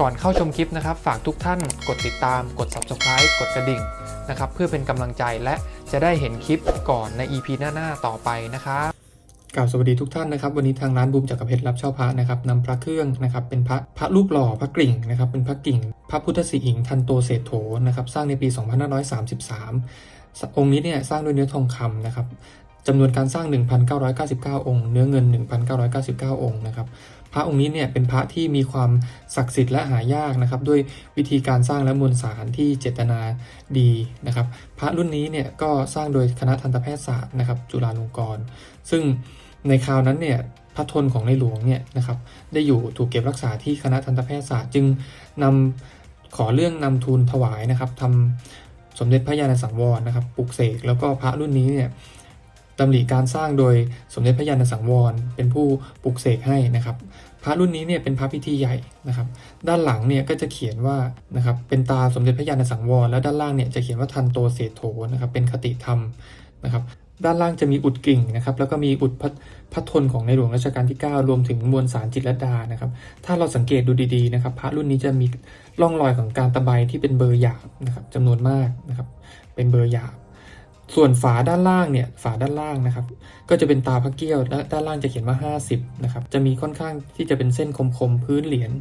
ก่อนเข้าชมคลิปนะครับ ฝากทุกท่านกดติดตาม กด subscribe กดกระดิ่งนะครับ เพื่อเป็นกำลังใจและจะได้เห็นคลิปก่อนใน EP หน้า ๆ ต่อไปนะครับกล่าวสวัสดีทุกท่านนะครับ วันนี้ทางร้านบูมจักรเพชรรับเช่าพระนะครับนำพระเครื่องนะครับเป็นพระพระรูปหล่อพระกริ่งนะครับเป็นพระกิ่ง พระพุทธสิหิงค์ทันโตเศรษโถนะครับสร้างในปี 2533 องค์นี้เนี่ยสร้างด้วยเนื้อทองคำนะครับ จำนวนการสร้าง 1,999 องค์ เนื้อเงิน 1,999 องค์นะครับ พระองค์นี้เนี่ยเป็นพระที่มีความศักดิ์สิทธิ์และหายากนะครับ ด้วยวิธีการสร้างและมวลสารที่เจตนาดีนะครับ พระรุ่นนี้เนี่ยก็สร้างโดยคณะทันตแพทยศาสตร์นะครับ จุฬาลงกรณ์ ซึ่งในคราวนั้นเนี่ยพระทนของในหลวงเนี่ยนะครับ ได้อยู่ถูกเก็บรักษาที่คณะทันตแพทยศาสตร์ จึงนำขอเรื่องนำทูลถวายนะครับทำสมเด็จพระญาณสังวรนะครับปลุกเสกแล้วก็พระรุ่นนี้เนี่ย ดำริการสร้างโดยสมเด็จพระยาณสังวร เป็นผู้ปลุกเสกให้นะครับพระรุ่นนี้เนี่ยเป็นพระพิธีใหญ่นะครับ ด้านหลังเนี่ยก็จะเขียนว่านะครับเป็นตาสมเด็จพระยาณสังวร แล้วด้านล่างเนี่ยจะเขียนว่าทันโตเศรษโถนะครับเป็นคติธรรมนะครับด้านล่างจะมีอุดกิ่งนะครับแล้วก็มีอุดพระพระทนของในหลวงรัชกาลที่ 9 รวมถึงมวลสารจิตรดานะครับ ถ้าเราสังเกตดูดีๆนะครับ พระรุ่นนี้จะมีร่องรอยของการตะไบที่เป็นเบอร์หยาบนะครับจำนวนมากนะครับเป็นเบอร์หยาบ ส่วนฝาด้านล่างเนี่ยฝาด้านล่างนะครับ ก็จะเป็นตาพระเกี้ยวและด้านล่างจะเขียนว่า 50นะครับจะมีค่อนข้างที่จะเป็นเส้นคมๆพื้นเหรียญ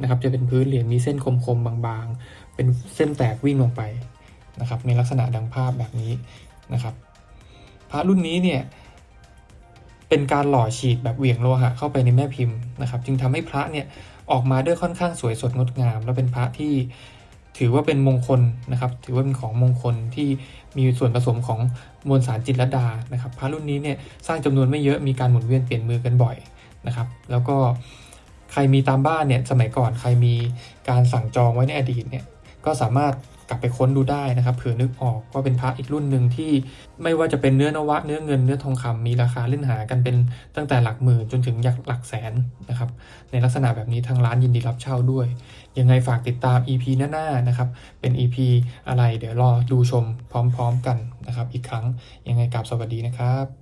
นะครับ จะเป็นพื้นเหรียญมีเส้นคมๆบางๆ เป็นเส้นแตกวิ่งลงไปนะครับ ในลักษณะดังภาพแบบนี้นะครับ พระรุ่นนี้เนี่ยเป็นการหล่อฉีดแบบเหวี่ยงโลหะเข้าไปในแม่พิมพ์นะครับ จึงทำให้พระเนี่ยออกมาด้วยค่อนข้างสวยสดงดงาม และเป็นพระที่ ถือว่าเป็นมงคลนะครับ ถือว่าเป็นของมงคลที่มีส่วนผสมของมวลสารจิตรดานะครับพระรุ่นนี้เนี่ยสร้างจำนวนไม่เยอะมีการหมุนเวียนเปลี่ยนมือกันบ่อยนะครับ แล้วก็ใครมีตามบ้านเนี่ยสมัยก่อนใครมีการสั่งจองไว้ในอดีตเนี่ยก็สามารถ กลับไปค้นดูได้นะครับเผื่อนึกออกว่าเป็นพระอีกรุ่นหนึ่งที่ไม่ว่าจะเป็นเนื้อนวะเนื้อเงินเนื้อทองคำมีราคาเล่นหากันเป็นตั้งแต่หลักหมื่นจนถึงหลักแสนนะครับในลักษณะแบบนี้ทางร้านยินดีรับเช่าด้วย ยังไงฝากติดตาม EP หน้าๆนะครับเป็น EP อะไรเดี๋ยวรอดูชมพร้อม ๆ กันนะครับอีกครั้งยังไงกลับสวัสดีนะครับ